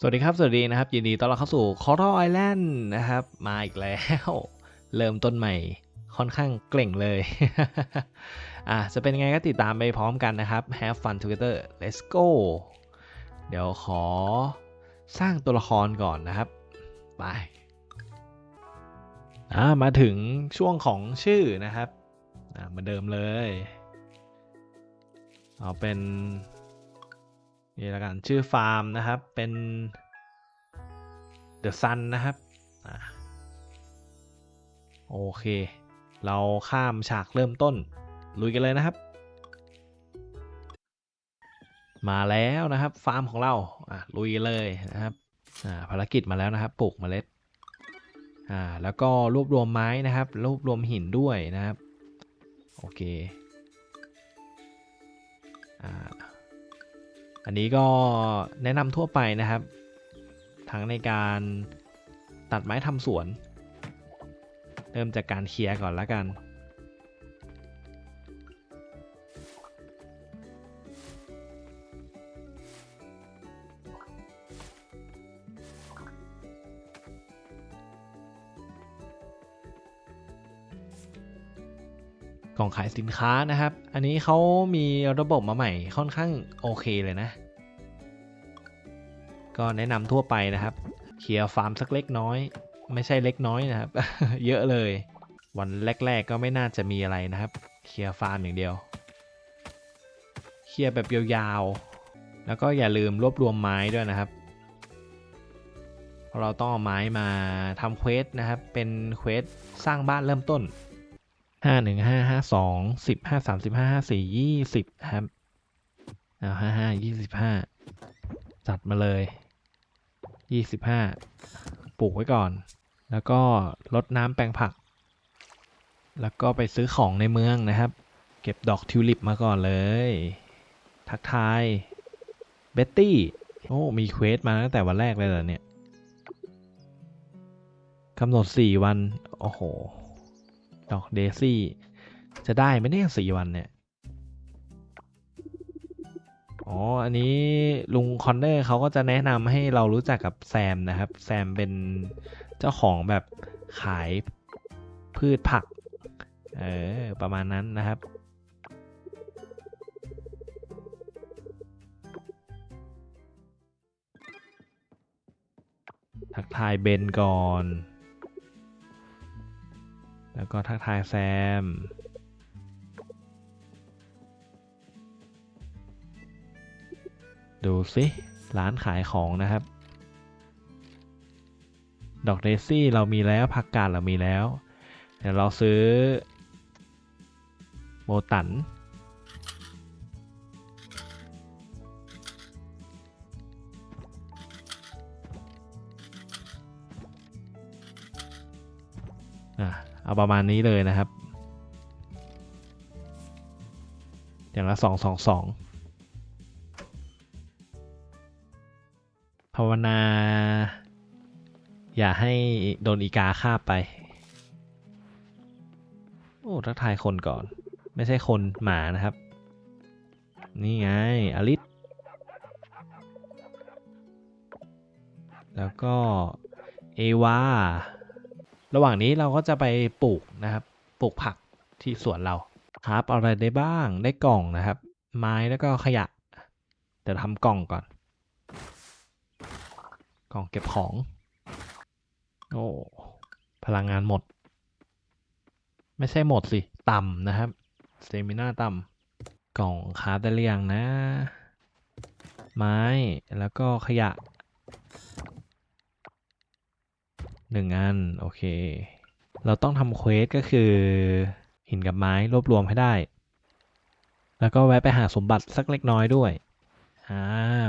สวัสดีครับ สวัสดีนะครับ ยินดีต้อนรับเข้าสู่ Coral Island นะครับ มาอีกแล้ว เริ่มต้นใหม่ค่อนข้างเกร่งเลย อะจะเป็นยังไงก็ติดตามไปพร้อมกันนะครับ Have fun together let's go เดี๋ยวขอสร้างตัวละครก่อนนะครับ ไปอ่ามาถึงช่วงของชื่อนะครับอ่าเหมาเดิมเลย เอาเป็น นี่ละกันชื่อฟาร์มนะครับเป็น The Sun นะครับอโอเค เราข้ามฉากเริ่มต้น ลุยกันเลยนะครับ มาแล้วนะครับฟาร์มของเราอะลุยเลยนะครับอ่าภารกิจมาแล้วนะครับปลูกเมล็ดอ่าแล้วก็รวบรวมไม้นะครับ รวบรวมหินด้วยนะครับ โอเค อันนี้ก็แนะนำทั่วไปนะครับ ทั้งในการตัดไม้ทำสวน เริ่มจากการเคลียร์ก่อนละกัน กล่องขายสินค้านะครับ อันนี้เขามีระบบมาใหม่ค่อนข้างโอเคเลยนะ ก็แนะนำทั่วไปนะครับ เคลียร์ฟาร์มสักเล็กน้อย ไม่ใช่เล็กน้อยนะครับ เยอะเลย วันแรก ๆ ก็ไม่น่าจะมีอะไรนะครับ เคลียร์ฟาร์มอย่างเดียว เคลียร์แบบยาวๆ แล้วก็อย่าลืมรวบรวมไม้ด้วยนะครับเพราะเราต้องเอาไม้มาทำเควสนะครับ เป็นเควสสร้างบ้านเริ่มต้น ห้าหนึ่งห้าห้าสองสิบห้าสามสิบห้าห้าสี่ยี่สิบครับเอาห้าห้ายี่สิบห้าจัดมาเลยยี่สิบห้าปลูกไว้ก่อน แล้วก็ลดน้ำแปลงผัก แล้วก็ไปซื้อของในเมืองนะครับ เก็บดอกทิวลิปมาก่อนเลย ทักทายเบ็ตตี้โอ้มีเควสมาตั้งแต่วันแรกเลยเหรอเนี่ยกำหนดสี่วัน โอ้โห ดอกเดซี่ จะได้ไหมเนี่ยสี่วันเนี่ย อ๋อ อันนี้ลุงคอนเนอร์เขาก็จะแนะนำให้เรารู้จักกับแซมนะครับ แซมเป็นเจ้าของแบบขายพืชผัก เออ ประมาณนั้นนะครับทักทายเบนก่อน แล้วก็ทักทายแซม ดูสิ ร้านขายของนะครับ ดอกเดซี่เรามีแล้วผักกาดเรามีแล้ว เดี๋ยวเราซื้อ โมตันอะ เอาประมาณนี้เลยนะครับ อย่างละสองสองสองภาวนา อย่าให้โดนอีกาคาบไป โอ้ทักทายคนก่อน ไม่ใช่คนหมานะครับ นี่ไง อลิสแล้วก็ เอวา ระหว่างนี้เราก็จะไปปลูกนะครับ ปลูกผักที่สวนเราครับเอาอะไรได้บ้างได้กล่องนะครับ ไม้แล้วก็ขยะเดี๋ยวทำกล่องก่อน กล่องเก็บของ โอ้พลังงานหมด ไม่ใช่หมดสิต่ำนะครับสเตมิน่าต่ำกล่องคราฟได้หรือยังนะ ไม้แล้วก็ขยะ หนึ่งอัน โอเค เราต้องทำเควสก็คือ หินกับไม้รวบรวมให้ได้ แล้วก็แวะไปหาสมบัติสักเล็กน้อยด้วย อ่า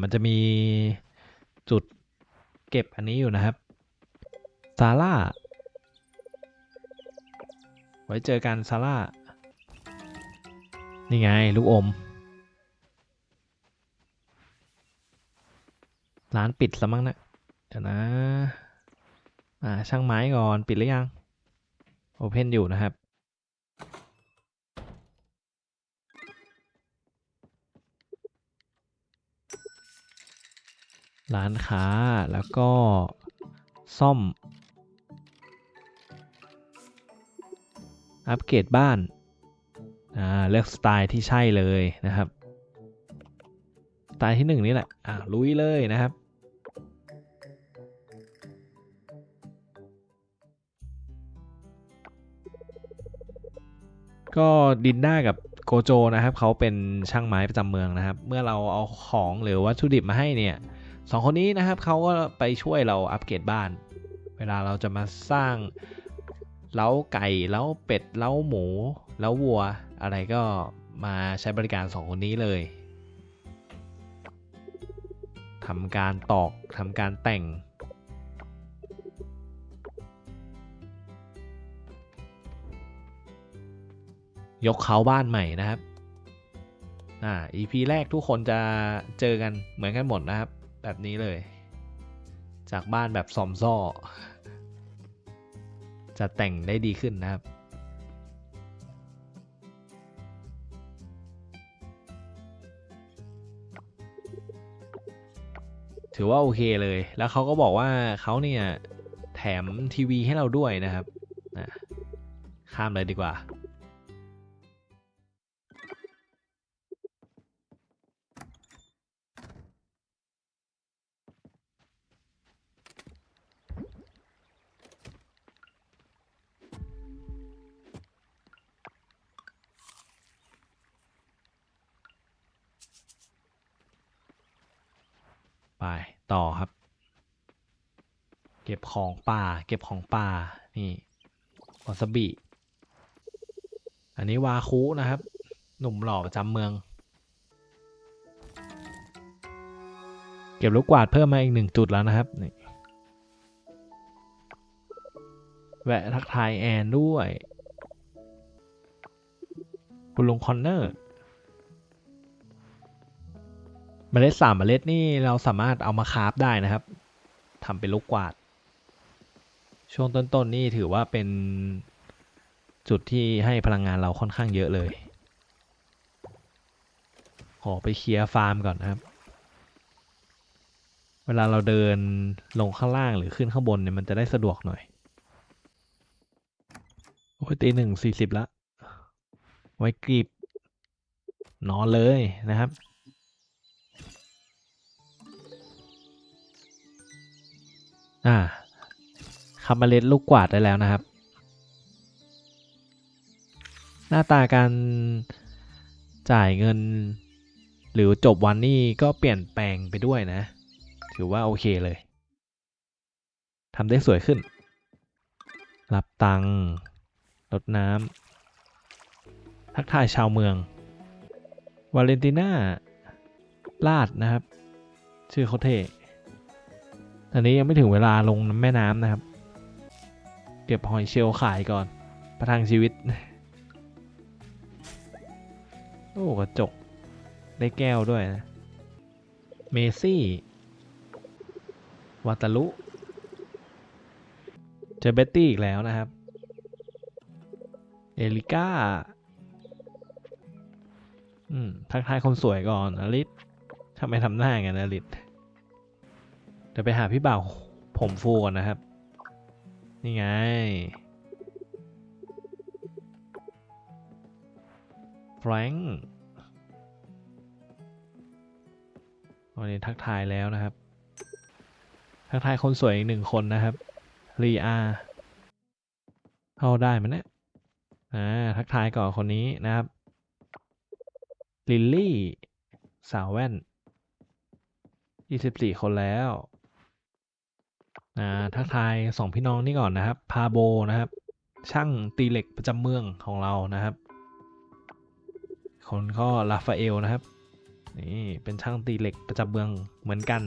มันจะมีจุดเก็บอันนี้อยู่นะครับ ซาร่า ไว้เจอกันซาร่า นี่ไง ลูกอม ร้านปิดแล้วมั้งนะเดี๋ยวนะ อ่าช่างไม้ก่อนปิดหรือยัง โอเพนอยู่นะครับ ร้านค้าแล้วก็ซ่อม อัปเกรดบ้าน อ่า เลือกสไตล์ที่ใช่เลยนะครับ สไตล์ที่หนึ่งนี่แหละ อ่าลุยเลยนะครับ ก็ดินด้ากับโกโจนะครับเขาเป็นช่างไม้ประจำเมืองนะครับ เมื่อเราเอาของหรือวัตถุดิบมาให้เนี่ยสองคนนี้นะครับเขาก็ไปช่วยเราอัปเกรดบ้าน เวลาเราจะมาสร้างเล้าไก่เล้าเป็ดเล้าหมูเล้าวัว อะไรก็มาใช้บริการสองคนนี้เลยทำการตอกทำการแต่ง ยกเขาบ้านใหม่นะครับ อ่า EP แรกทุกคนจะเจอกันเหมือนกันหมดนะครับ แบบนี้เลย จากบ้านแบบซอมซ่อ จะแต่งได้ดีขึ้นนะครับถือว่าโอเคเลย แล้วเขาก็บอกว่าเขาเนี่ยแถมทีวีให้เราด้วยนะครับ ข้ามเลยดีกว่า ไปต่อครับ เก็บของป่า เก็บของป่า นี่วาซาบิ อันนี้วาคุนะครับ หนุ่มหล่อประจำเมือง เก็บลูกกวาดเพิ่มมาอีกหนึ่งจุดแล้วนะครับนี่แวะทักทายแอนด้วย คุณลุงคอนเนอร์ มล็ดสามเมล็ดนี่เราสามารถเอามาคาราฟได้นะครับทำเป็นลูกกวาด ช่วงต้นๆนนี่ถือว่าเป็นจุดที่ให้พลังงานเราค่อนข้างเยอะเลย ขอไปเคลียร์ฟาร์มก่อนนะครับ เวลาเราเดินลงข้างล่างหรือขึ้นข้างบนเนี่ยมันจะได้สะดวกหน่อย โอ้ยตีหนึ่งสี่สิบละ ไว้กรีบนอนเลยนะครับ อ่าคำเมล็ดลูกกวาดได้แล้วนะครับ หน้าตาการจ่ายเงิน หรือจบวันนี่ก็เปลี่ยนแปลงไปด้วยนะ ถือว่าโอเคเลยทำได้สวยขึ้น รับตังค์ลดน้ำทักทายชาวเมือง วาเลนติน่าลาดนะครับ ชื่อเขาเท่ อันนี้ยังไม่ถึงเวลาลงแม่น้ำนะครับ เก็บหอยเชลล์ขายก่อน ประทังชีวิต โอ้กระจก ได้แก้วด้วยนะ เมซี่วาตาลุเจอเบตตี้อีกแล้วนะครับ เอลิก้า อืม ทักทายคนสวยก่อนอลิสทำไมทำหน้าอย่างนั้นอลิส เดี๋ยวไปหาพี่บ่าวผมฟูก่อนนะครับ นี่ไง แฟรงค์วันนี้ทักทายแล้วนะครับ ทักทายคนสวยอีกหนึ่งคนนะครับรีอาเข้าได้ไหมเนี่ยอ่าทักทายก่อนคนนี้นะครับ ลิลลี่ สาวแว่น 24 คนแล้ว อ่าทักทายสองพี่น้องนี่ก่อนนะครับ พาโบนะครับ ช่างตีเหล็กประจำเมืองของเรานะครับ คนก็ลาฟาเอลนะครับ นี่เป็นช่างตีเหล็กประจำเมืองเหมือนกัน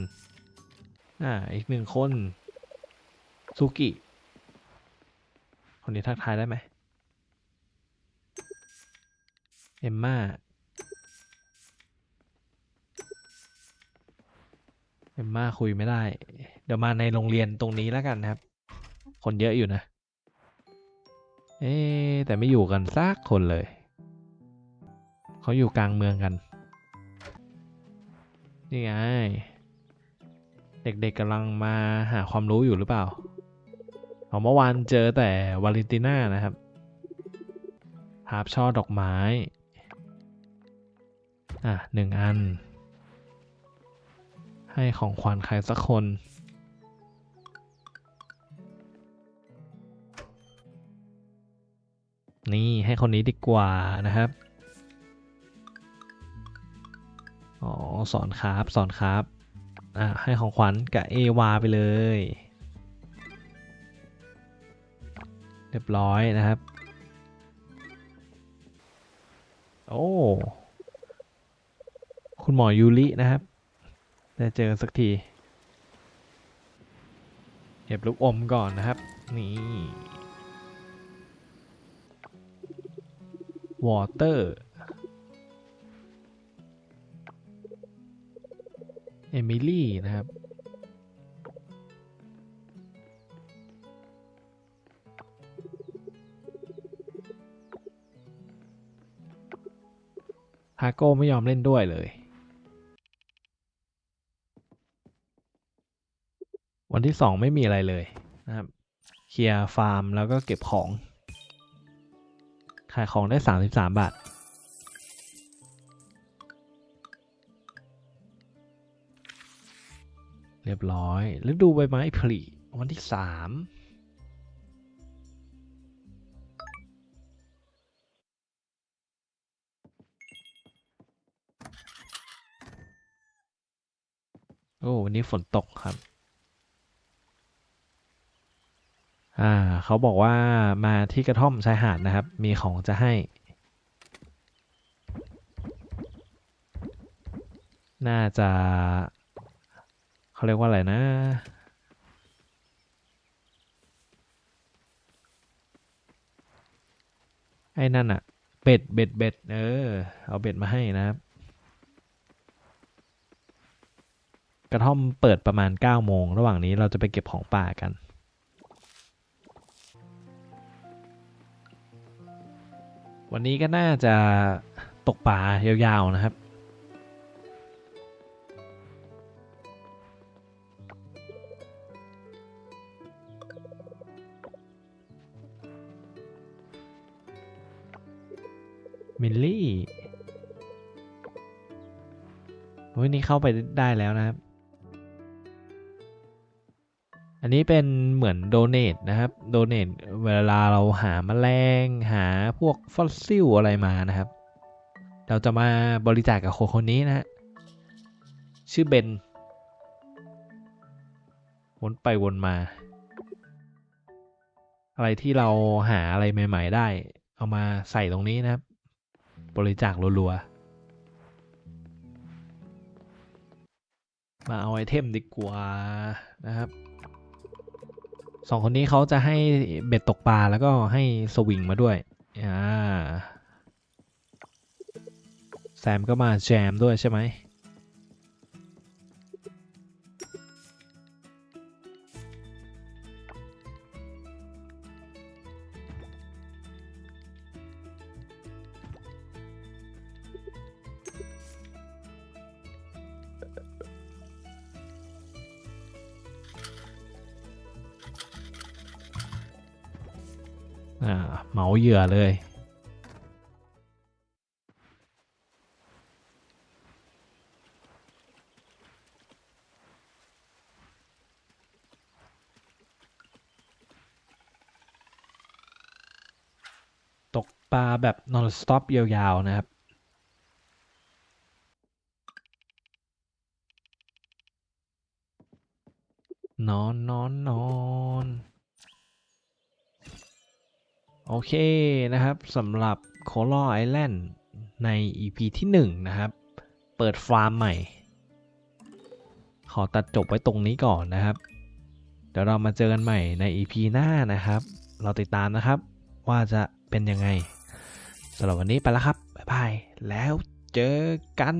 อ่าอีกหนึ่งคนซูกิคนนี้ทักทายได้ไหมเอมมาเอมมาคุยไม่ได้ เดี๋ยวมาในโรงเรียนตรงนี้แล้วกันนะครับ คนเยอะอยู่นะ เอ๊แต่ไม่อยู่กันสักคนเลย เขาอยู่กลางเมืองกัน นี่ไง เด็กๆกำลังมาหาความรู้อยู่หรือเปล่าเอาเมื่อวานเจอแต่วาเลนติน่านะครับหาบช่อดอกไม้ อะหนึ่งอัน ให้ของขวัญใครสักคน นี่ให้คนนี้ดีกว่านะครับ อ๋อ สอนครับสอนครับ อะให้ของขวัญกับเอวาไปเลย เรียบร้อยนะครับ โอ้คุณหมอยูรินะครับ ได้เจอสักทีเก็บลูกอมก่อนนะครับ นี่ วอเตอร์เอมิลี่นะครับ ฮาโก้ไม่ยอมเล่นด้วยเลย วันที่สองไม่มีอะไรเลยนะครับ เคลียร์ฟาร์มแล้วก็เก็บของายของได้ 33 บาท เรียบร้อยฤดูใบไม้ผลิวันที่สามโอ้ วันนี้ฝนตกครับ อ่าเขาบอกว่ามาที่กระท่อมชายหาดนะครับ มีของจะให้ น่าจะเขาเรียกว่าอะไรนะ ไอ้นั่นอะเบ็ดเบ็ดเบ็ดเออ เอาเบ็ดมาให้นะครับ กระท่อมเปิดประมาณ9โมง ระหว่างนี้เราจะไปเก็บของป่ากัน วันนี้ก็น่าจะตกปลายาวๆนะครับ มิลลี่โอ้ยนี่เข้าไปได้แล้วนะครับ นนี้เป็นเหมือนโดเน a นะครับโดเน a เวลาเราหาแมลงหาพวกฟอสซิลอะไรมานะครับ เราจะมาบริจาคกับคนคนนี้นะฮะชื่อเบนวนไปวนมา อะไรที่เราหาอะไรใหม่ ๆ ได้ เอามาใส่ตรงนี้นะครับ บริจาครัวๆมาเอาไอเทมดีกว่านะครับ สองคนนี้เขาจะให้เบ็ดตกปลาแล้วก็ให้สวิงมาด้วย อ่า แซมก็มาแจมด้วยใช่ไหม อ่าเหมาเหยื่อเลย ตกปลาแบบ non stop ยาวๆ นะครับนอนนอนนอน โอเคนะครับสำหรับ Coral Island ใน EP ที่ 1 นะครับ เปิดฟาร์มใหม่ ขอตัดจบไว้ตรงนี้ก่อนนะครับ เดี๋ยวเรามาเจอกันใหม่ใน EP หน้านะครับ เราติดตามนะครับว่าจะเป็นยังไงสำหรับวันนี้ไปแล้วครับ บ๊ายบาย แล้วเจอกัน